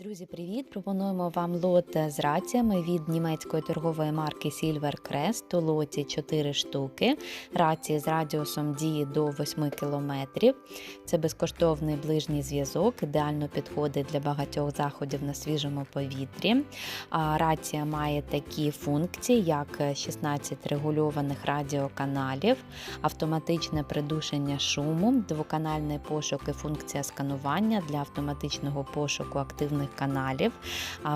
Друзі, привіт! Пропонуємо вам лот з раціями від німецької торгової марки Silver Crest. У лоті 4 штуки. Рації з радіусом дії до 8 км. Це безкоштовний ближній зв'язок, ідеально підходить для багатьох заходів на свіжому повітрі. Рація має такі функції, як 16 регульованих радіоканалів, автоматичне придушення шуму, двоканальний пошук і функція сканування для автоматичного пошуку активних каналів,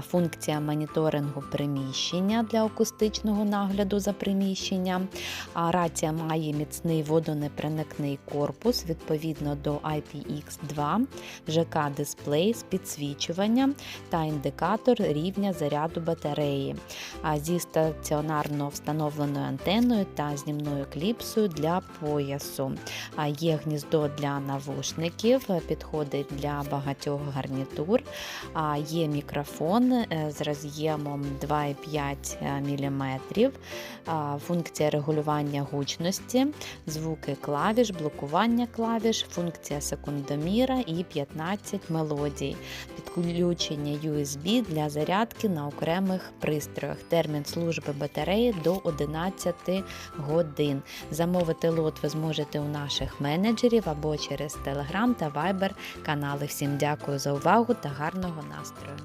функція моніторингу приміщення для акустичного нагляду за приміщенням. Рація має міцний водонепроникний корпус відповідно до IPX2, ЖК-дисплей з підсвічуванням та індикатор рівня заряду батареї зі стаціонарно встановленою антеною та знімною кліпсою для поясу. Є гніздо для навушників, підходить для багатьох гарнітур. А Є мікрофон е, з роз'ємом 2,5 мм, функція регулювання гучності, звуки клавіш, блокування клавіш, функція секундоміра і 15 мелодій, підключення USB для зарядки на окремих пристроях. Термін служби батареї до 11 годин. Замовити лот ви зможете у наших менеджерів або через Telegram та Viber канали. Всім дякую за увагу та гарного настрою!